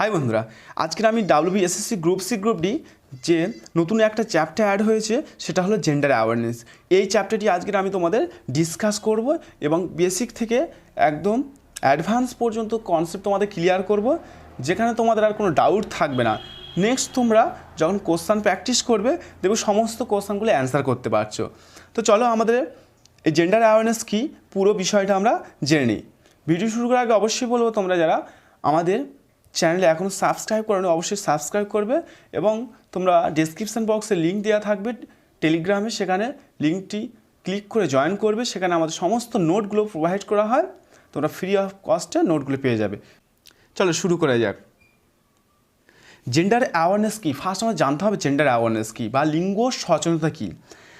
High বন্ধুরা, আজকের আমি WB SSC group C group D যে নতুন একটা চ্যাপ্টার অ্যাড হয়েছে, সেটা হলো জেন্ডার অ্যাওয়ারনেস এই চ্যাপ্টারটি আজকের আমি তোমাদের ডিসকাস করব এবং বেসিক থেকে একদম অ্যাডভান্স পর্যন্ত কনসেপ্ট তোমাদের ক্লিয়ার করব, যেখানে তোমাদের আর কোনো ডাউট থাকবে না। নেক্সট তোমরা যখন কোশ্চান প্র্যাকটিস করবে, দেখবে সমস্ত কোশ্চানগুলো অ্যান্সার করতে পারছ। তো চলো আমাদের এই জেন্ডার অ্যাওয়ারনেস কী, পুরো বিষয়টা আমরা জেনে নিই। ভিডিও শুরু করার আগে অবশ্যই বলব তোমরা যারা আমাদের চ্যানেলে এখনও সাবস্ক্রাইব করো অবশ্যই সাবস্ক্রাইব করবে এবং তোমরা ডেসক্রিপশান বক্সে লিঙ্ক দেওয়া থাকবে টেলিগ্রামে সেখানে লিঙ্কটি ক্লিক করে জয়েন করবে, সেখানে আমাদের সমস্ত নোটগুলো প্রোভাইড করা হয়, তোমরা ফ্রি অফ কস্টে নোটগুলো পেয়ে যাবে। চলো শুরু করা যাক। জেন্ডার অ্যাওয়ারনেস কী? ফার্স্ট আমার জানতে হবে জেন্ডার অ্যাওয়ারনেস কী বা লিঙ্গ সচেতনতা কী?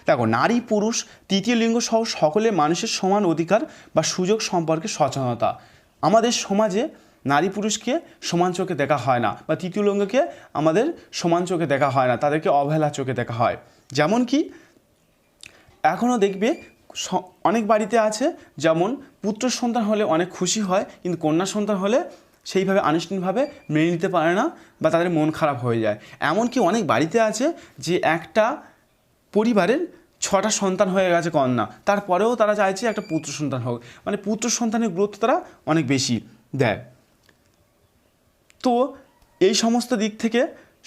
দেখো, নারী, পুরুষ, তৃতীয় লিঙ্গ সহ সকলে মানুষের সমান অধিকার বা সুযোগ সম্পর্কে সচেতনতা। আমাদের সমাজে নারী পুরুষকে সমান চোখে দেখা হয় না বা তৃতীয় লিঙ্গকে আমাদের সমান চোখে দেখা হয় না, তাদেরকে অবহেলা চোখে দেখা হয়। যেমন কি এখনও দেখবে অনেক বাড়িতে আছে, যেমন পুত্র সন্তান হলে অনেক খুশি হয়, কিন্তু কন্যা সন্তান হলে সেইভাবে আনুষ্ঠানিকভাবে মেনে নিতে পারে না বা তাদের মন খারাপ হয়ে যায়। এমনকি অনেক বাড়িতে আছে যে একটা পরিবারের ছটা সন্তান হয়ে গেছে কন্যা, তারপরেও তারা চাইছে একটা পুত্র সন্তান হোক। মানে পুত্র সন্তানের গুরুত্ব তারা অনেক বেশি দেয়। তো এই সমস্ত দিক থেকে,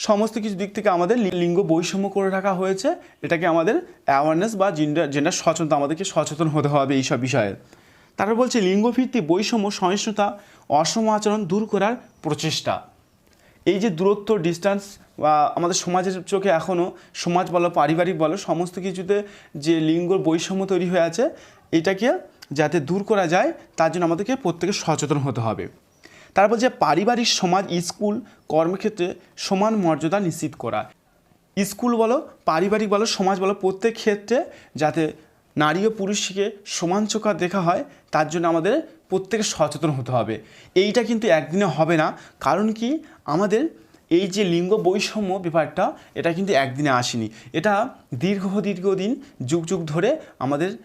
সমস্ত কিছু দিক থেকে আমাদের লিঙ্গ বৈষম্য করে রাখা হয়েছে। এটাকে আমাদের অ্যাওয়ারনেস বা জেন্ডার জেন্ডার সচেতনতা, আমাদেরকে সচেতন হতে হবে এইসব বিষয়ে। তারপর বলছে লিঙ্গভিত্তিক বৈষম্য, সহিষ্ণুতা, অসম আচরণ দূর করার প্রচেষ্টা। এই যে দূরত্ব ডিস্টেন্স বা আমাদের সমাজের চোখে এখনও সমাজ বলো, পারিবারিক বলো, সমস্ত কিছুতে যে লিঙ্গ বৈষম্য তৈরি হয়ে আছে, এটাকে যাতে দূর করা যায়, তার জন্য আমাদেরকে প্রত্যেকে সচেতন হতে হবে। তারপর যে পারিবারিক সমাজ, স্কুল, কর্মক্ষেত্রে সমান মর্যাদা নিশ্চিত করা। স্কুল বলো, পারিবারিক বলো, সমাজ বলো, প্রত্যেক ক্ষেত্রে যাতে নারী ও পুরুষকে সমান চোখা দেখা হয়, তার জন্য আমাদের প্রত্যেকে সচেতন হতে হবে। এইটা কিন্তু একদিনে হবে না। কারণ কি? আমাদের এই যে লিঙ্গ বৈষম্য ব্যাপারটা, এটা কিন্তু একদিনে আসেনি। এটা দীর্ঘ দীর্ঘদিন যুগ যুগ ধরে আমাদের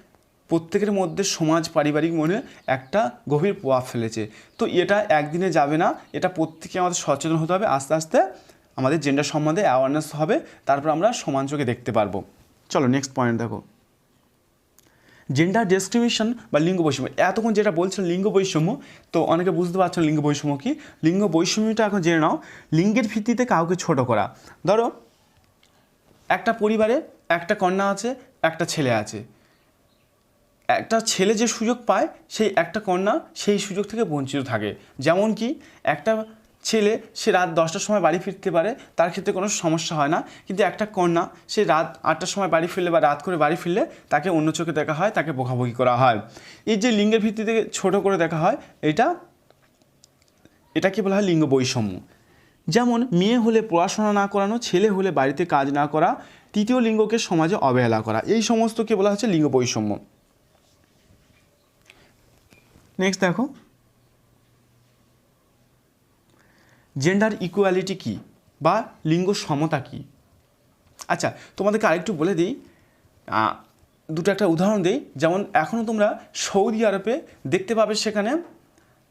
প্রত্যেকের মধ্যে সমাজ পারিবারিক মনে একটা গভীর প্রভাব ফেলেছে। তো এটা একদিনে যাবে না, এটা প্রত্যেকে আমাদের সচেতন হতে হবে, আস্তে আস্তে আমাদের জেন্ডার সম্বন্ধে অ্যাওয়ারনেস হবে, তারপর আমরা সমান চোখে দেখতে পারব। চলো নেক্সট পয়েন্ট দেখো। জেন্ডার ডিসক্রিমিনেশন বা লিঙ্গ বৈষম্য, এতক্ষণ যেটা বলছিলাম লিঙ্গ বৈষম্য, তো অনেকে বুঝতে পারছেন লিঙ্গ বৈষম্য কি? লিঙ্গ বৈষম্যটা এখন জেনে নাও, লিঙ্গের ভিত্তিতে কাউকে ছোট করা। ধরো, একটা পরিবারে একটা কন্যা আছে, একটা ছেলে আছে। একটা ছেলে যে সুযোগ পায়, সেই একটা কন্যা সেই সুযোগ থেকে বঞ্চিত থাকে। যেমন কি, একটা ছেলে সে রাত দশটার সময় বাড়ি ফিরতে পারে, তার ক্ষেত্রে কোনো সমস্যা হয় না। কিন্তু একটা কন্যা সে রাত আটটার সময় বাড়ি ফিরলে বা রাত করে বাড়ি ফিরলে, তাকে অন্য চোখে দেখা হয়, তাকে বকাবকি করা হয়। এই যে লিঙ্গের ভিত্তিতে ছোট করে দেখা হয়, এটা, এটাকে বলা হয় লিঙ্গ বৈষম্য। যেমন, মেয়ে হলে পড়াশোনা না করানো, ছেলে হলে বাড়িতে কাজ না করা, তৃতীয় লিঙ্গকে সমাজে অবহেলা করা, এই সমস্তকে বলা হচ্ছে লিঙ্গ বৈষম্য। নেক্সট দেখো। জেন্ডার ইকুয়ালিটি কি বা লিঙ্গ সমতা কি? আচ্ছা তোমাদেরকে আরেকটু বলে দিই দুটো একটা উদাহরণ দিই। যেমন এখনও তোমরা সৌদি আরবে দেখতে পাবে সেখানে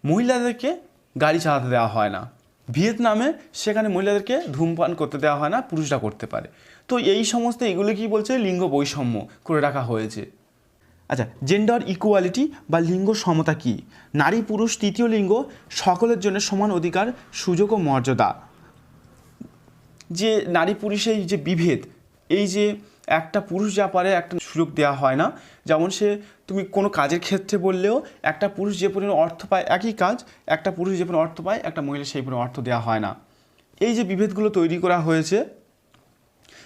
মহিলাদেরকে গাড়ি চালাতে দেওয়া হয় না। ভিয়েতনামে সেখানে মহিলাদেরকে ধূমপান করতে দেওয়া হয় না, পুরুষরা করতে পারে। তো এই সমস্ত এগুলো কি বলছে? লিঙ্গ বৈষম্য করে রাখা হয়েছে। আচ্ছা জেন্ডার ইকুয়ালিটি বা লিঙ্গ সমতা কি? নারী, পুরুষ, তৃতীয় লিঙ্গ সকলের জন্য সমান অধিকার, সুযোগ ও মর্যাদা। যে নারী, পুরুষের যে বিভেদ, এই যে একটা পুরুষ যা পারে একটা সুযোগ দেওয়া হয় না। যেমন সে তুমি কোনো কাজের ক্ষেত্রে বললেও একটা পুরুষ যে পরিমাণ অর্থ পায় একই কাজ, একটা পুরুষ যে পরিমাণ অর্থ পায় একটা মহিলা সেই পরিমাণ অর্থ দেওয়া হয় না। এই যে বিভেদগুলো তৈরি করা হয়েছে,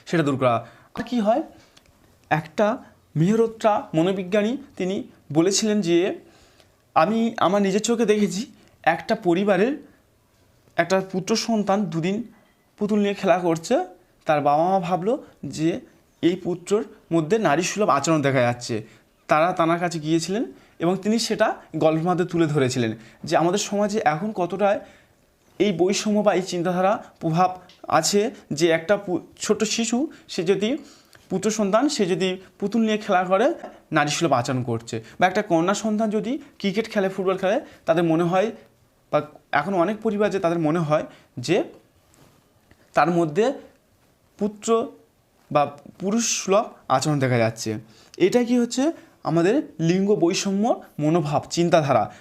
সেটা দূর করা। আর কি হয়? একটা মেহরোত্রা মনোবিজ্ঞানী, তিনি বলেছিলেন যে, আমি আমার নিজের চোখে দেখেছি একটা পরিবারের একটা পুত্র সন্তান দুদিন পুতুল নিয়ে খেলা করছে। তার বাবা মা ভাবলো যে, এই পুত্রর মধ্যে নারী সুলভ আচরণ দেখা যাচ্ছে। তারা তানার কাছে গিয়েছিলেন এবং তিনি সেটা গল্পের মাধ্যমে তুলে ধরেছিলেন যে, আমাদের সমাজে এখন কতটা এই বৈষম্য বা এই চিন্তাধারা প্রভাব আছে যে, একটা পু- ছোট শিশু, সে যদি পুত্র সন্তান, সে যদি পুতুল নিয়ে খেলা করে, নারী সুলভ আচরণ করছে। বা একটা কন্যা সন্তান যদি ক্রিকেট খেলে ফুটবল খেলে, তাদের মনে হয়, বা এখন অনেক পরিবার যে তাদের মনে হয় যে তার মধ্যে পুত্র বা পুরুষ সুলভ আচরণ দেখা যাচ্ছে। এটা কি হচ্ছে? আমাদের লিঙ্গ বৈষম্য মনোভাব, চিন্তাধারা।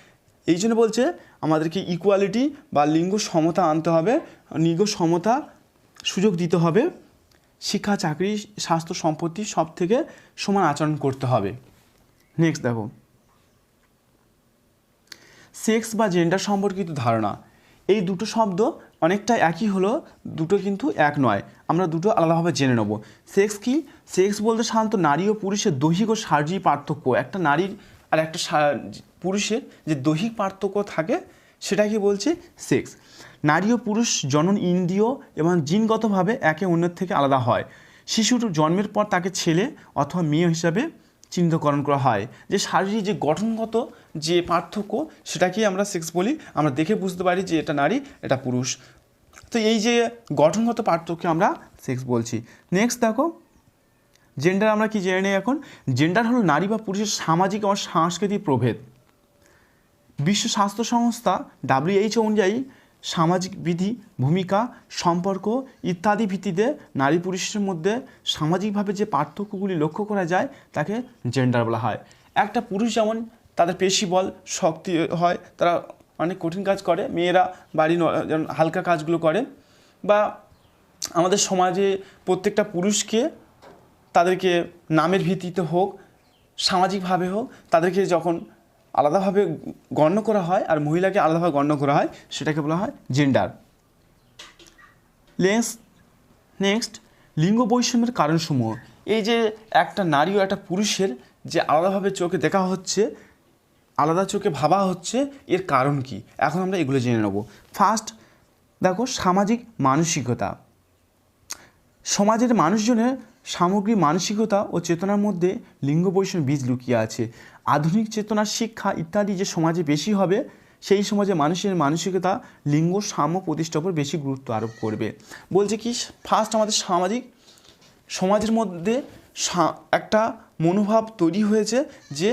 এই জন্য বলছে, আমাদেরকে ইকুয়ালিটি বা লিঙ্গ সমতা আনতে হবে, লিঙ্গ সমতা সুযোগ দিতে হবে। শিক্ষা, চাকরি, স্বাস্থ্য সম্পত্তি সব থেকে সমান আচরণ করতে হবে। নেক্সট দেখো। সেক্স বা জেন্ডার সম্পর্কিত ধারণা। এই দুটো শব্দ অনেকটা একই হলো দুটো কিন্তু এক নয়। আমরা দুটো আলাদাভাবে জেনে নেব। সেক্স কি? সেক্স বলতে সাধারণত নারী ও পুরুষের দৈহিক ও শারীরিক পার্থক্য। একটা নারীর আর একটা পুরুষের যে দৈহিক পার্থক্য থাকে, সেটাকে বলছে সেক্স নারী ও পুরুষ জনন ইন্দ্রিয় এবং জিনগতভাবে একে অন্যের থেকে আলাদা হয়। শিশুর জন্মের পর তাকে ছেলে অথবা মেয়ে হিসাবে চিহ্নিতকরণ করা হয়। যে শারীরিক যে গঠনগত যে পার্থক্য সেটাকেই আমরা সেক্স বলি, আমরা দেখে বুঝতে পারি যে এটা নারী, এটা পুরুষ। তো এই যে গঠনগত পার্থক্য আমরা সেক্স বলছি। নেক্সট দেখো জেন্ডার আমরা কি জেনে নিই এখন? জেন্ডার হলো নারী বা পুরুষের সামাজিক এবং সাংস্কৃতিক প্রভেদ। বিশ্ব স্বাস্থ্য সংস্থা ডাব্লিউএইচও অনুযায়ী সামাজিক বিধি, ভূমিকা, সম্পর্ক ইত্যাদি ভিত্তিতে নারী পুরুষের মধ্যে সামাজিকভাবে যে পার্থক্যগুলি লক্ষ্য করা যায় তাকে জেন্ডার বলা হয়। একটা পুরুষ যেমন তাদের পেশি বল শক্তি হয়, তারা অনেক কঠিন কাজ করে, মেয়েরা বাড়ি যেমন হালকা কাজগুলো করে বা আমাদের সমাজে প্রত্যেকটা পুরুষকে তাদেরকে নামের ভিত্তিতে হোক, সামাজিকভাবে হোক, তাদেরকে যখন আলাদাভাবে গণ্য করা হয় আর মহিলাকে আলাদাভাবে গণ্য করা হয়, সেটাকে বলা হয় জেন্ডার নেক্সট নেক্সট লিঙ্গ বৈষম্যের কারণসমূহ। এই যে একটা নারী ও একটা পুরুষের যে আলাদাভাবে চোখে দেখা হচ্ছে, আলাদা চোখে ভাবা হচ্ছে, এর কারণ কি? এখন আমরা এগুলো জেনে নেব। ফার্স্ট দেখো সামাজিক মানসিকতা। সমাজের মানুষজনের সামগ্রিক মানসিকতা ও চেতনার মধ্যে লিঙ্গ বৈষম্য বীজ লুকিয়ে আছে। আধুনিক চেতনার শিক্ষা ইত্যাদি যে সমাজে বেশি হবে, সেই সমাজে মানুষের মানসিকতা, লিঙ্গ, সাম্য প্রতিষ্ঠার উপর বেশি গুরুত্ব আরোপ করবে। বলছে কি ফার্স্ট আমাদের সামাজিক সমাজের মধ্যে একটা মনোভাব তৈরি হয়েছে যে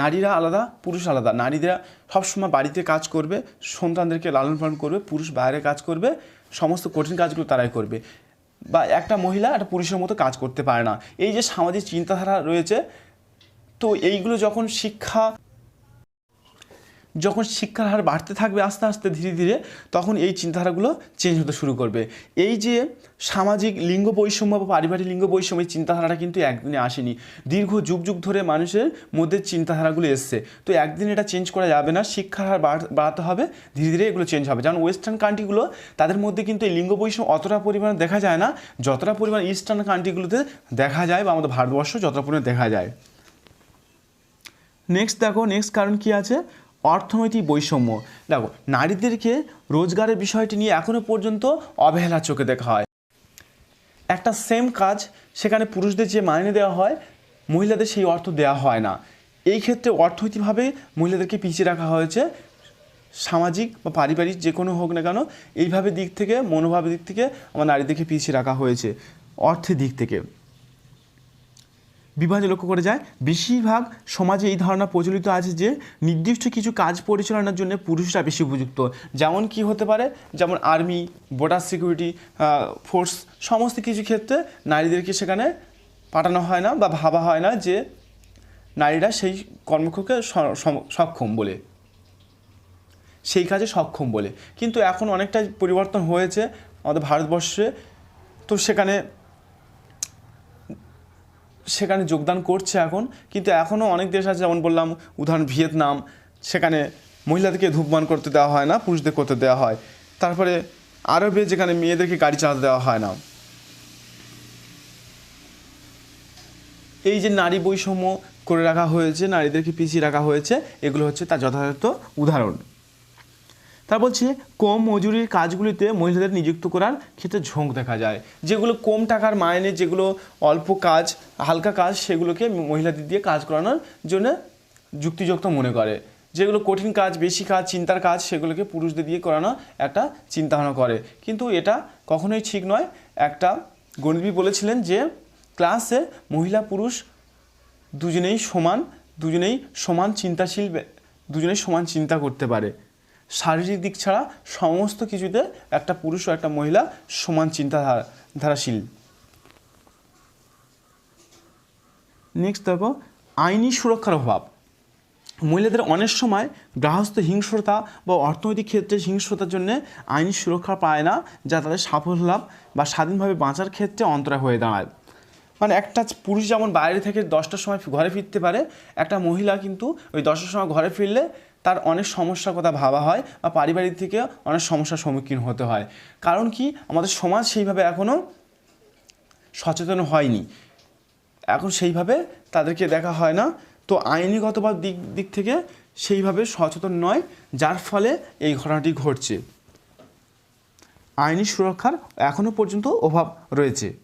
নারীরা আলাদা, পুরুষ আলাদা। নারীরা সবসময় বাড়িতে কাজ করবে, সন্তানদেরকে লালন পালন করবে, পুরুষ বাইরে কাজ করবে, সমস্ত কঠিন কাজগুলো তারাই করবে। বা একটা মহিলা একটা পুরুষের মতো কাজ করতে পারে না। এই যে সামাজিক চিন্তাধারা রয়েছে তো এইগুলো যখন শিক্ষা, যখন শিক্ষার হার বাড়তে থাকবে আস্তে আস্তে ধীরে ধীরে, তখন এই চিন্তাধারাগুলো চেঞ্জ হতে শুরু করবে। এই যে সামাজিক লিঙ্গ বৈষম্য বা পারিবারিক লিঙ্গ বৈষম্য, এই চিন্তাধারাটা কিন্তু একদিনে আসেনি। দীর্ঘ যুগ যুগ ধরে মানুষের মধ্যে চিন্তাধারাগুলো এসছে। তো একদিন এটা চেঞ্জ করা যাবে না, শিক্ষার হার বাড়- বাড়াতে হবে, ধীরে ধীরে এগুলো চেঞ্জ হবে। যেমন ওয়েস্টার্ন কান্ট্রিগুলো তাদের মধ্যে কিন্তু এই লিঙ্গ বৈষম্য অতটা পরিমাণে দেখা যায় না, যতটা পরিমাণ ইস্টার্ন কান্ট্রিগুলোতে দেখা যায় বা আমাদের ভারতবর্ষ, যতটা পরিমাণে দেখা যায়। নেক্সট দেখো নেক্সট কারণ কি আছে? অর্থনৈতিক বৈষম্য। দেখো, নারীদেরকে রোজগারের বিষয়টি নিয়ে এখনও পর্যন্ত অবহেলা চোখে দেখা হয়। একটা সেম কাজ সেখানে পুরুষদের যে মাইনে দেওয়া হয়, মহিলাদের সেই অর্থ দেওয়া হয় না। এই ক্ষেত্রে অর্থনৈতিকভাবে মহিলাদেরকে পিছিয়ে রাখা হয়েছে। সামাজিক বা পারিবারিক যে কোনো হোক না কেন, এইভাবে দিক থেকে, মনোভাবের দিক থেকে আমার নারীদেরকে পিছিয়ে রাখা হয়েছে। অর্থের দিক থেকে। বিভাজে লক্ষ্য করে যায়। বেশিরভাগ সমাজে এই ধারণা প্রচলিত আছে যে, নির্দিষ্ট কিছু কাজ পরিচালনার জন্য পুরুষরা বেশি উপযুক্ত। যেমন কি হতে পারে? যেমন আর্মি বর্ডার সিকিউরিটি ফোর্স সমস্ত কিছু ক্ষেত্রে নারীদেরকে সেখানে পাঠানো হয় না বা ভাবা হয় না যে, নারীরা সেই সম- সক্ষম বলে। সেই কাজে সক্ষম বলে। কিন্তু এখন অনেকটা পরিবর্তন হয়েছে আমাদের ভারতবর্ষে। তো সেখানে সেখানে যোগদান করছে এখন, কিন্তু এখনও অনেক দেশ আছে, যেমন বললাম, উদাহরণ ভিয়েতনাম, সেখানে মহিলাদেরকে ধূপবান করতে দেওয়া হয় না, পুরুষদের করতে দেওয়া হয়। তারপরে আরবে যেখানে মেয়েদেরকে গাড়ি চালাতে দেওয়া হয় না। এই যে নারী বৈষম্য করে রাখা হয়েছে, নারীদেরকে পিছিয়ে রাখা হয়েছে, এগুলো হচ্ছে তার যথাযথ উদাহরণ। তার বলছে, কম মজুরির কাজগুলিতে মহিলাদের নিযুক্ত করার ক্ষেত্রে ঝোঁক দেখা যায়। যেগুলো কম টাকার মাইনে, যেগুলো অল্প কাজ, হালকা কাজ, সেগুলোকে মহিলাদের দিয়ে কাজ করানোর জন্য যুক্তিযুক্ত মনে করে। যেগুলো কঠিন কাজ, বেশি কাজ, চিন্তার কাজ, সেগুলোকে পুরুষদের দিয়ে করানো একটা চিন্তাভাবনা করে। কিন্তু এটা কখনোই ঠিক নয়। একটা গণিতবিদ বলেছিলেন যে, ক্লাসে মহিলা পুরুষ দুজনেই সমান দুজনেই সমান চিন্তাশীল, দুজনেই সমান চিন্তা করতে পারে। শারীরিক দিক ছাড়া সমস্ত কিছুতে একটা পুরুষ ও একটা মহিলা সমান চিন্তাধারা, ধারাশীল। নেক্সট দেখো, আইনি সুরক্ষার অভাব। মহিলাদের অনেক সময় গৃহস্থ হিংস্রতা বা অর্থনৈতিক ক্ষেত্রে হিংস্রতার জন্য আইনি সুরক্ষা পায় না, যা তাদের সাফল্য লাভ বা স্বাধীনভাবে বাঁচার ক্ষেত্রে অন্তরায় হয়ে দাঁড়ায়। মানে একটা পুরুষ যেমন বাইরে থেকে দশটার সময় ঘরে ফিরতে পারে, একটা মহিলা কিন্তু ওই দশটার সময় ঘরে ফিরলে তার অনেক সমস্যার কথা ভাবা হয় বা পারিবারিক থেকে অনেক সমস্যার সম্মুখীন হতে হয়। কারণ কি? আমাদের সমাজ সেইভাবে এখনও সচেতন হয়নি। এখন সেইভাবে তাদেরকে দেখা হয় না। তো আইনিগত বা দিক দিক থেকে সেইভাবে সচেতন নয়, যার ফলে এই ঘটনাটি ঘটছে। আইনি সুরক্ষার এখনও পর্যন্ত অভাব রয়েছে।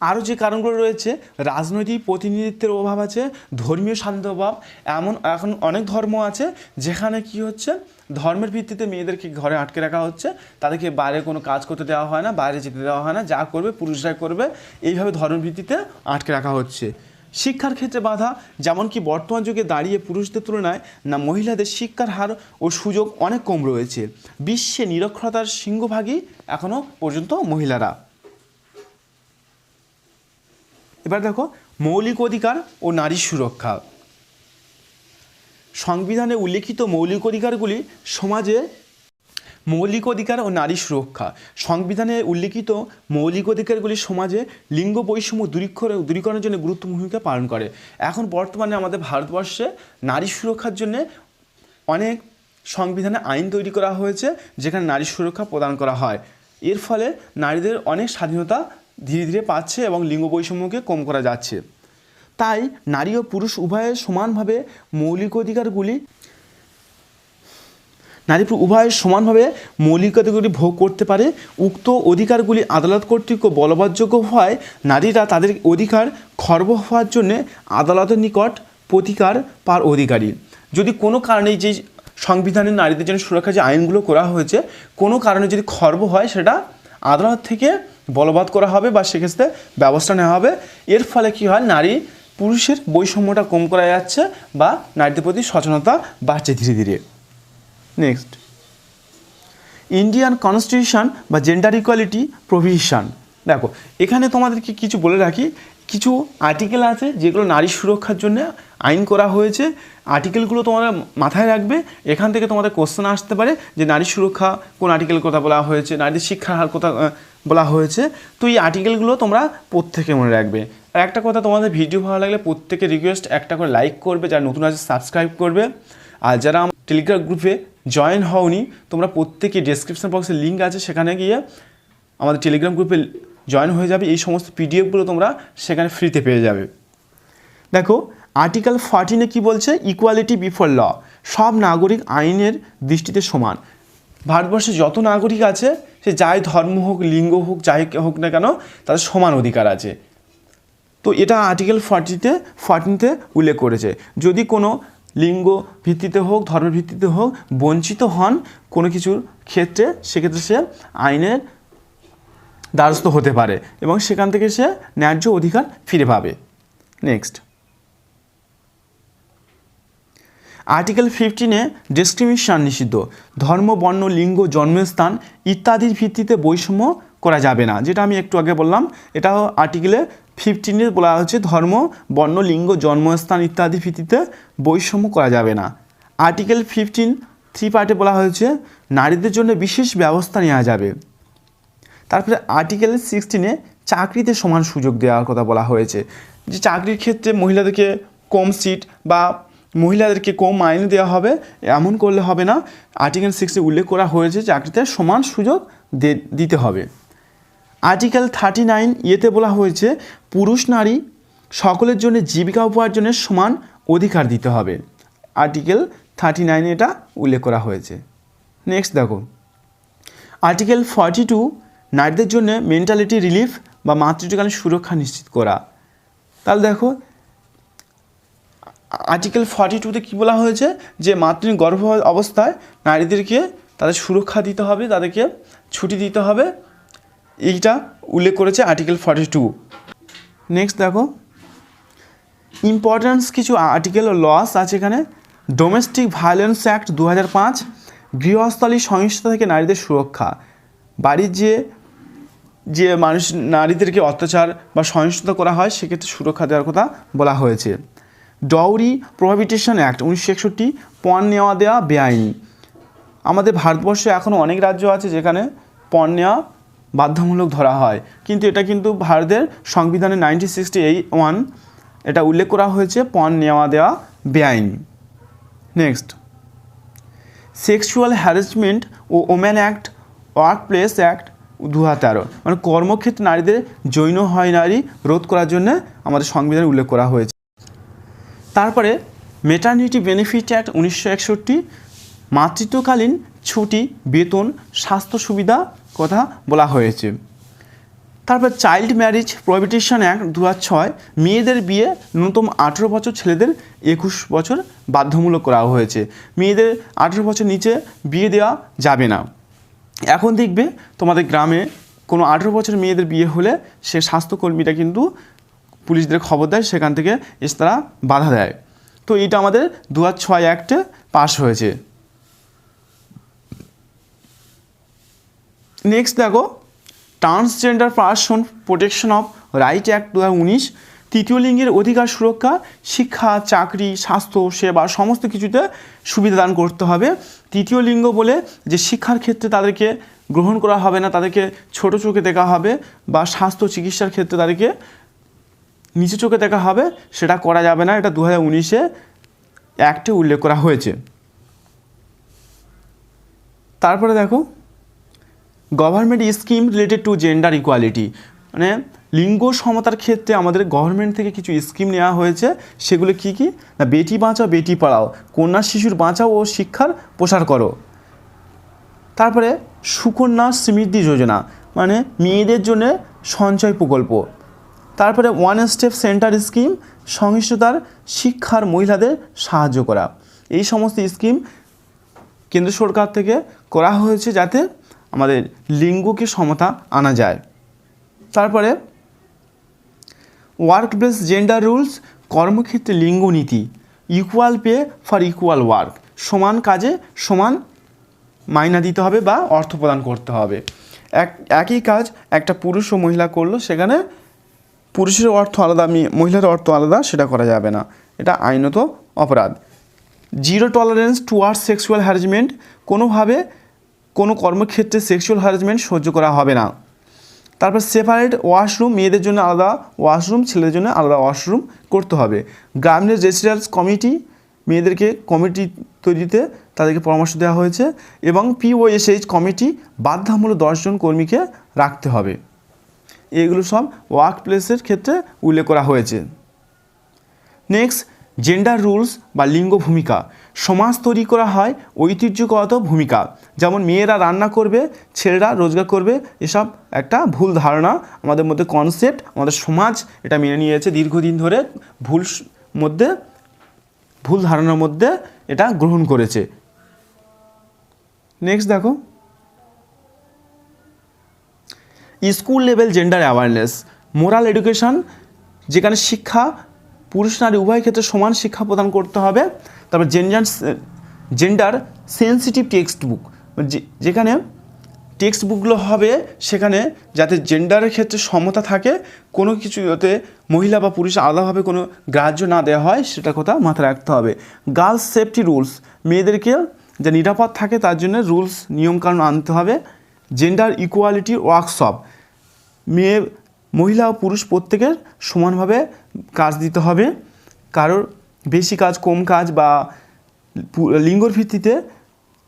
আরও যে কারণগুলো রয়েছে, রাজনৈতিক প্রতিনিধিত্বের অভাব আছে, ধর্মীয় শান্তির অভাব, এমন, এখন অনেক ধর্ম আছে যেখানে কি হচ্ছে, ধর্মের ভিত্তিতে মেয়েদেরকে ঘরে আটকে রাখা হচ্ছে, তাদেরকে বাইরে কোনো কাজ করতে দেওয়া হয় না, বাইরে যেতে দেওয়া হয় না, যা করবে পুরুষরাই করবে, এইভাবে ধর্মের ভিত্তিতে আটকে রাখা হচ্ছে। শিক্ষার ক্ষেত্রে বাধা, যেমন কি বর্তমান যুগে দাঁড়িয়ে পুরুষদের তুলনায় না মহিলাদের শিক্ষার হার ও সুযোগ অনেক কম রয়েছে। বিশ্বে নিরক্ষরতার সিংহভাগই এখনও পর্যন্ত মহিলারা। এবার দেখো, মৌলিক অধিকার ও নারী সুরক্ষা। সংবিধানে উল্লেখিত মৌলিক অধিকারগুলি সমাজে মৌলিক অধিকার ও নারী সুরক্ষা। সংবিধানে উল্লেখিত মৌলিক অধিকারগুলি সমাজে লিঙ্গ বৈষম্য দূরীকরণ দূরীকরণের জন্য গুরুত্বপূর্ণ ভূমিকা পালন করে। এখন বর্তমানে আমাদের ভারতবর্ষে নারী সুরক্ষার জন্য অনেক সংবিধানে আইন তৈরি করা হয়েছে, যেখানে নারী সুরক্ষা প্রদান করা হয়। এর ফলে নারীদের অনেক স্বাধীনতা ধীরে ধীরে পাচ্ছে এবং লিঙ্গ বৈষম্যকে কম করা যাচ্ছে। তাই নারী ও পুরুষ উভয়ের সমানভাবে মৌলিক অধিকারগুলি নারী উভয়ের সমানভাবে মৌলিক অধিকারগুলি ভোগ করতে পারে, উক্ত অধিকারগুলি আদালত কর্তৃক বলবৎযোগ্য হওয়ায় নারীরা তাদের অধিকার খর্ব হওয়ার জন্য আদালতের নিকট প্রতিকার পার অধিকারী। যদি কোনো কারণে যে সংবিধানে নারীদের জন্য সুরক্ষা যে আইনগুলো করা হয়েছে, কোনো কারণে যদি খর্ব হয়, সেটা আদালত থেকে বলবৎ করা হবে বা সেক্ষেত্রে ব্যবস্থা নেওয়া হবে। এর ফলে কি হয়? নারী পুরুষের বৈষম্যটা কম করা যাচ্ছে বা নারীদের প্রতি সচেতনতা বাড়ছে ধীরে ধীরে। নেক্সট ইন্ডিয়ান কনস্টিটিউশন বা জেন্ডার ইকোয়ালিটি প্রভিশন দেখো, এখানে তোমাদেরকে কিছু বলে রাখি। কিছু আর্টিকেল আছে যেগুলো নারী সুরক্ষার জন্য আইন করা হয়েছে। আর্টিকেলগুলো তোমরা মাথায় রাখবে। এখান থেকে তোমাদের কোশ্চেন আসতে পারে যে নারী সুরক্ষা কোন আর্টিকেল কথা বলা হয়েছে, নারীদের শিক্ষার হার কথা বলা হয়েছে। তো এই আর্টিকেলগুলো তোমরা প্রত্যেকে মনে রাখবে। আর একটা কথা, তোমাদের ভিডিও ভালো লাগলে প্রত্যেকে রিকোয়েস্ট একটা করে লাইক করবে, যারা নতুন আছে সাবস্ক্রাইব করবে। আর যারা টেলিগ্রাম গ্রুপে জয়েন হওনি, তোমরা প্রত্যেকে ডেসক্রিপশন বক্সে লিঙ্ক আছে, সেখানে গিয়ে আমাদের টেলিগ্রাম গ্রুপে জয়েন হয়ে যাবে, এই সমস্ত পিডিএফগুলো তোমরা সেখানে ফ্রিতে পেয়ে যাবে। দেখো আর্টিকেল ফর্টিনে কি বলছে? ইকুয়ালিটি বিফোর ল সব নাগরিক আইনের দৃষ্টিতে সমান। ভারতবর্ষে যত নাগরিক আছে, সে যাই ধর্ম হোক, লিঙ্গ হোক, যাই হোক না কেন, তাদের সমান অধিকার আছে। তো এটা আর্টিকেল ফর্টিতে ফর্টিনতে উল্লেখ করেছে। যদি কোনো লিঙ্গ ভিত্তিতে হোক ধর্মের ভিত্তিতে হোক, বঞ্চিত হন কোনো কিছুর ক্ষেত্রে, সেক্ষেত্রে সে আইনের দ্বারস্থ হতে পারে এবং সেখান থেকে সে ন্যায্য অধিকার ফিরে পাবে। নেক্সট আর্টিকেল ফিফটিনে ডিসক্রিমিনেশন নিষিদ্ধ। ধর্ম, বর্ণ, লিঙ্গ, জন্মস্থান ইত্যাদির ভিত্তিতে বৈষম্য করা যাবে না, যেটা আমি একটু আগে বললাম। এটাও আর্টিকেলে ফিফটিনে বলা হচ্ছে ধর্ম, বর্ণ, লিঙ্গ, জন্মস্থান ইত্যাদি ভিত্তিতে বৈষম্য করা যাবে না। আর্টিকেল ফিফটিন থ্রি পার্টে বলা হয়েছে, নারীদের জন্য বিশেষ ব্যবস্থা নেওয়া যাবে। তারপরে আর্টিকেল সিক্সটিনে চাকরিতে সমান সুযোগ দেওয়ার কথা বলা হয়েছে। যে চাকরির ক্ষেত্রে মহিলাদেরকে কম সিট বা মহিলাদেরকে কম মাইনে দেওয়া হবে, এমন করলে হবে না। আর্টিকেল সিক্সটি উল্লেখ করা হয়েছে চাকরিতে সমান সুযোগ দিতে হবে। আর্টিকেল থার্টি নাইন ইয়েতে বলা হয়েছে, পুরুষ নারী সকলের জন্য জীবিকা উপার্জনের সমান অধিকার দিতে হবে। আর্টিকেল থার্টি নাইনে এটা উল্লেখ করা হয়েছে। নেক্সট দেখো। আর্টিকেল ফর্টি টু নারীদের জন্য মেন্টালিটি রিলিফ বা মাতৃত্বকালীন সুরক্ষা নিশ্চিত করা। তাহলে দেখো আর্টিকেল ফর্টি টুতে কী বলা হয়েছে? যে মাতৃ গর্ভ অবস্থায় নারীদেরকে তাদের সুরক্ষা দিতে হবে, তাদেরকে ছুটি দিতে হবে। এইটা উল্লেখ করেছে আর্টিকেল ফর্টি টু নেক্সট দেখো ইম্পর্ট্যান্স কিছু আর্টিকেল লস আছে এখানে। ডোমেস্টিক ভায়োলেন্স অ্যাক্ট দু হাজার পাঁচ, গৃহস্থলী সহিংসতা থেকে নারীদের সুরক্ষা। বাড়ির যে যে মানুষ, নারীদেরকে অত্যাচার বা সহিংসতা করা হয়, সেক্ষেত্রে সুরক্ষা দেওয়ার কথা বলা হয়েছে। ডউরি প্রোহিবিটেশন অ্যাক্ট উনিশশো একষট্টি, পণ নেওয়া দেওয়া বেআইনি। আমাদের ভারতবর্ষে এখনও অনেক রাজ্য আছে যেখানে পণ নেওয়া বাধ্যতামূলক ধরা হয়। কিন্তু এটা কিন্তু ভারতের সংবিধানে নাইনটিন সিক্সটি এই ওয়ান এটা উল্লেখ করা হয়েছে, পণ নেওয়া দেওয়া বেআইনি। Next. Sexual harassment of woman at workplace act দু তেরো মানে কর্মক্ষেত্রে নারীদের জৈন হয় নারী রোধ করার জন্য আমাদের সংবিধানে উল্লেখ করা হয়েছে। তারপরে মেটার্নিটি বেনিফিট অ্যাক্ট উনিশশো একষট্টি, মাতৃত্বকালীন ছুটি, বেতন, স্বাস্থ্য সুবিধা কথা বলা হয়েছে। তারপর চাইল্ড ম্যারেজ প্রহিবিটেশন অ্যাক্ট দু ছয়, মেয়েদের বিয়ে ন্যূনতম আঠেরো বছর ছেলেদের একুশ বছর বাধ্যমূলক করা হয়েছে। মেয়েদের আঠেরো বছর নিচে বিয়ে দেওয়া যাবে না। এখন দেখবে তোমাদের গ্রামে কোনো আঠেরো বছর মেয়েদের বিয়ে হলে সে স্বাস্থ্যকর্মীরা কিন্তু পুলিশদের খবর দেয়, সেখান থেকে এসে তারা বাধা দেয়। তো এটা আমাদের দু হাজার ছয় অ্যাক্টে পাস হয়েছে। নেক্সট দেখো transgender person protection of right act দু তৃতীয় লিঙ্গের অধিকার সুরক্ষা, শিক্ষা, চাকরি, স্বাস্থ্য, সেবা, সমস্ত কিছুতে সুবিধা দান করতে হবে। তৃতীয় লিঙ্গ বলে যে শিক্ষার ক্ষেত্রে তাদেরকে গ্রহণ করা হবে না, তাদেরকে ছোট চোখে দেখা হবে বা স্বাস্থ্য চিকিৎসার ক্ষেত্রে তাদেরকে নিচু চোখে দেখা হবে, সেটা করা যাবে না। এটা দু হাজার উনিশে অ্যাক্টে উল্লেখ করা হয়েছে। তারপরে দেখো government scheme related to gender equality মানে লিঙ্গ সমতার ক্ষেত্রে আমাদের গভর্নমেন্ট থেকে কিছু স্কিম নেওয়া হয়েছে। সেগুলো কি কি? না, বেটি বাঁচাও, বেটি পড়াও। কন্যা শিশুর বাঁচাও ও শিক্ষার প্রসার করো। তারপরে সুকন্যা সমৃদ্ধি যোজনা মানে মেয়েদের জন্য সঞ্চয় প্রকল্প। তারপরে ওয়ান স্টেপ সেন্টার স্কিম সহিষ্ণুতার শিক্ষার মহিলাদের সাহায্য করা। এই সমস্ত স্কিম কেন্দ্র সরকার থেকে করা হয়েছে যাতে আমাদের লিঙ্গকে সমতা আনা যায়। তারপরে ওয়ার্ক প্লেস জেন্ডার রুলস কর্মক্ষেত্রে লিঙ্গ নীতি equal pay for equal work সমান কাজে সমান মাইনা দিতে হবে বা অর্থ প্রদান করতে হবে। এক, একই কাজ একটা পুরুষ ও মহিলা করল, সেখানে পুরুষের অর্থ আলাদা মহিলার অর্থ আলাদা, সেটা করা যাবে না। এটা আইনত অপরাধ। Zero tolerance towards sexual harassment কোনোভাবে কোনো কর্মক্ষেত্রে সেক্সুয়াল হ্যারাসমেন্ট সহ্য করা হবে না। তারপর সেপারেট ওয়াশরুম মেয়েদের জন্য আলাদা ওয়াশরুম ছেলেদের জন্য আলাদা ওয়াশরুম করতে হবে। গ্রামীণ রেসিডেন্স কমিটি মেয়েদেরকে কমিটি তৈরিতে তাদেরকে পরামর্শ দেওয়া হয়েছে এবং পিওএসএইচ কমিটি বাধ্যতামূলক দশজন কর্মীকে রাখতে হবে। এগুলো সব ওয়ার্ক প্লেসের ক্ষেত্রে উল্লেখ করা হয়েছে। নেক্সট জেন্ডার রুলস বা লিঙ্গ ভূমিকা। সমাজ তৈরি করা হয় ঐতিহ্যগত ভূমিকা। যেমন মেয়েরা রান্না করবে, ছেলেরা রোজগার করবে, এসব একটা ভুল ধারণা আমাদের মধ্যে কনসেপ্ট আমাদের সমাজ এটা মেনে নিয়েছে দীর্ঘদিন ধরে ভুল মধ্যে, ভুল ধারণার মধ্যে এটা গ্রহণ করেছে। নেক্সট দেখো। School level gender awareness moral education যেখানে শিক্ষা, পুরুষ নারী উভয় ক্ষেত্রে সমান শিক্ষা প্রদান করতে হবে। তারপর gender gender sensitive text book যেখানে টেক্সট বুকগুলো হবে, সেখানে যাতে জেন্ডারের ক্ষেত্রে সমতা থাকে, কোনো কিছু যাতে মহিলা বা পুরুষ আলাদাভাবে কোনো গ্রাহ্য না দেওয়া হয়, সেটা কথা মাথায় রাখতে হবে। গার্লস সেফটি রুলস মেয়েদেরকে যে নিরাপদ থাকে, তার জন্য রুলস নিয়মকানুন আনতে হবে। জেন্ডার ইকুয়ালিটি ওয়ার্কশপ মেয়ে, মহিলা ও পুরুষ প্রত্যেকের সমানভাবে কাজ দিতে হবে। কারোর বেশি কাজ, কম কাজ বা লিঙ্গর ভিত্তিতে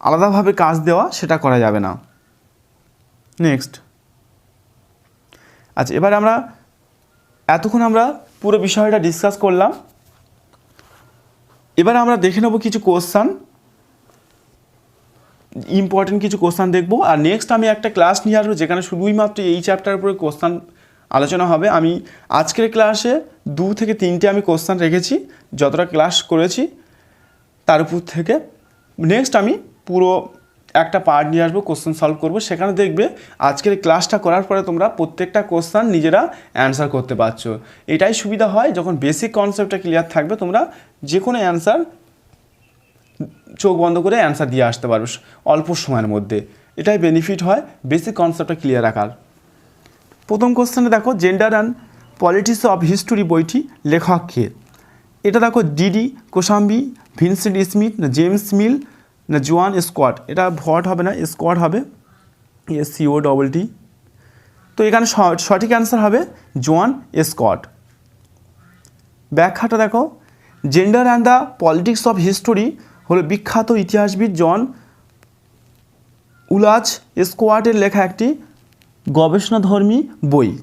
আলাদাভাবে কাজ দেওয়া সেটা করা যাবে না। নেক্সট আচ্ছা এবার আমরা এতক্ষণ আমরা পুরো বিষয়টা ডিসকাস করলাম। এবার আমরা দেখে নেব কিছু কোশ্চান ইম্পর্টেন্ট কিছু কোশ্চান দেখব। আর নেক্সট আমি একটা ক্লাস নিয়ে আসব যেখানে শুধুই মাত্র এই চ্যাপ্টার উপরে কোশ্চান আলোচনা হবে। আমি আজকের ক্লাসে দু থেকে তিনটে আমি কোশ্চান রেখেছি, যতটা ক্লাস করেছি, তার উপর থেকে। নেক্সট আমি পুরো একটা পার্ট নিয়ে আসব কোশ্চেন সলভ করব। সেখানে দেখবে আজকের ক্লাসটা করার পরে তোমরা প্রত্যেকটা কোশ্চান নিজেরা অ্যান্সার করতে পারছ। এটাই সুবিধা হয় যখন বেসিক কনসেপ্টটা ক্লিয়ার থাকবে, তোমরা যে কোনো অ্যান্সার চোখ বন্ধ করে অ্যান্সার দিয়ে আসতে পারবে অল্প সময়ের মধ্যে। এটাই বেনিফিট হয় বেসিক কনসেপ্টটা ক্লিয়ার রাখার। প্রথম কোশ্চেনে দেখো gender and politics of history বইটি লেখক কে এটা দেখো ডিডি কোসাম্বি ভিনসেন্ট স্মিথ না জেমস মিল না জোয়ান স্কোয়াড এটা ভট হবে না স্কোয়াড হবে। এস সিও ডবল টি তো এখানে সঠিক অ্যান্সার হবে জোয়ান স্কট ব্যাখ্যাটা দেখো gender and the politics of history হলো বিখ্যাত ইতিহাসবিদ জন উলাজ স্কোয়াটের লেখা একটি গবেষণাধর্মী বই।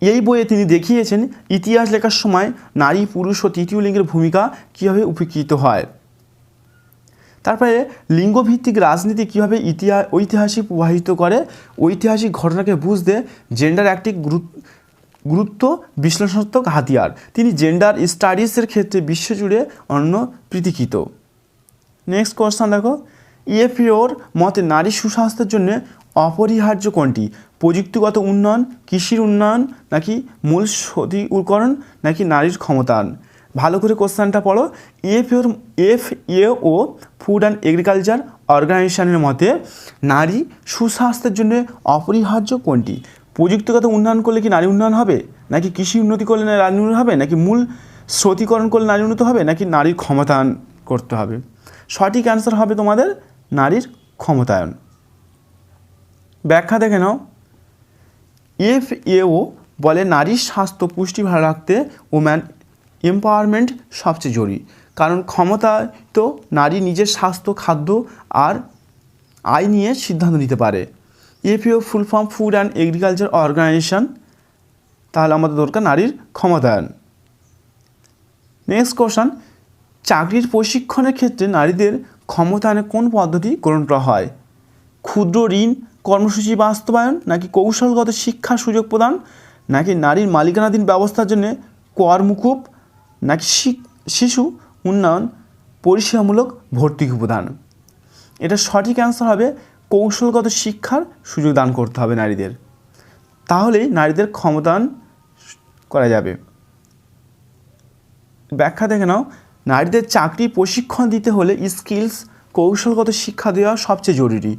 এই বইয়ে তিনি দেখিয়েছেন, ইতিহাস লেখার সময় নারী, পুরুষ ও তৃতীয় লিঙ্গের ভূমিকা কীভাবে উপকৃত হয়। তারপরে লিঙ্গভিত্তিক রাজনীতি কীভাবে ইতিহাস ঐতিহাসিক প্রভাবিত করে, ঐতিহাসিক ঘটনাকে বুঝতে জেন্ডার একটি গুরুত্ব বিশ্লেষণাত্মক হাতিয়ার। তিনি জেন্ডার স্টাডিজের ক্ষেত্রে বিশ্বজুড়ে অন্য প্রীতিকৃত। নেক্সট কোশ্চেন দেখো। ইএফিওর মতে নারী সুস্বাস্থ্যের জন্য অপরিহার্য কোনটি? প্রযুক্তিগত উন্নয়ন, কৃষির উন্নয়ন, নাকি মূল সতীকরণ নাকি নারীর ক্ষমতায়ন? ভালো করে কোশ্চেনটা পড়ো। ইএফিওর F O food and agriculture অর্গানাইজেশনের মতে নারী সুস্বাস্থ্যের জন্য অপরিহার্য কোনটি? প্রযুক্তিগত উন্নয়ন করলে কি নারী উন্নয়ন হবে? নাকি কৃষি উন্নতি করলে নারী উন্নয়ন হবে? নাকি মূল স্রোতীকরণ করলে নারী উন্নত হবে? নাকি নারীর ক্ষমতায়ন করতে হবে? সঠিক অ্যান্সার হবে তোমাদের নারীর ক্ষমতায়ন। ব্যাখ্যা দেখে নাও। এফ এও বলে নারীর স্বাস্থ্য পুষ্টি ভালো রাখতে ওম্যান এম্পাওয়ারমেন্ট সবচেয়ে জরুরি। কারণ ক্ষমতায় তো নারী নিজের স্বাস্থ্য, খাদ্য আর আয় নিয়ে সিদ্ধান্ত নিতে পারে। FAO full form food and agriculture organisation তাহলে আমাদের দরকার নারীর ক্ষমতায়ন। নেক্সট কোশ্চেন চাকরির প্রশিক্ষণের ক্ষেত্রে নারীদের ক্ষমতায়নের কোন পদ্ধতি? গ্রহণ করা হয়। ক্ষুদ্র ঋণ, কর্মসূচি বাস্তবায়ন নাকি কৌশলগত শিক্ষা সুযোগ প্রদান? নাকি নারীর মালিকানাধীন ব্যবস্থার জন্য কর মুকুব? নাকি শিশু উন্নয়ন পরিষেবামূলক ভর্তি প্রদান এটা সঠিক অ্যান্সার হবে কৌশলগত শিক্ষার সুযোগ দান করতে হবে নারীদের। তাহলেই নারীদের ক্ষমতায়ন করা যাবে। ব্যাখ্যা দেখে নাও। নারীদের চাকরি প্রশিক্ষণ দিতে হলে স্কিলস কৌশলগত শিক্ষা দেওয়া সবচেয়ে জরুরি।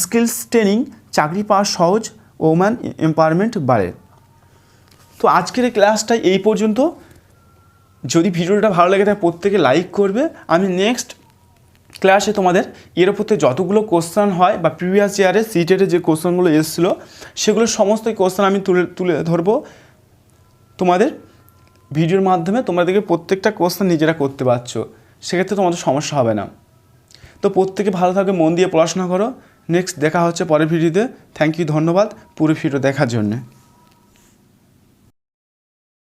স্কিলস ট্রেনিং চাকরি পাওয়া সহজ ওম্যান এম্পাওয়ারমেন্ট বাড়ে। তো আজকের এই ক্লাসটাই এই পর্যন্ত। যদি ভিডিওটা ভালো লাগে তাহলে প্রত্যেকে লাইক করবে। আমি নেক্সট ক্লাসে তোমাদের এর উপর থেকে যতগুলো কোশ্চেন হয় বা প্রিভিয়াস ইয়ারে সিটেটে যে কোশ্চেনগুলো এসেছিল, সেগুলো সমস্ত কোশ্চেন আমি তুলে তুলে ধরবো। তোমাদের ভিডিওর মাধ্যমে তোমরা তোমাদেরকে প্রত্যেকটা কোশ্চেন নিজেরা করতে পারছ, সেক্ষেত্রে তোমাদের সমস্যা হবে না। তো প্রত্যেকে ভালো থাকবে মন দিয়ে পড়াশোনা করো। নেক্সট দেখা হচ্ছে পরের ভিডিওতে। থ্যাংক ইউ ধন্যবাদ। পুরো ভিডিও দেখার জন্যে।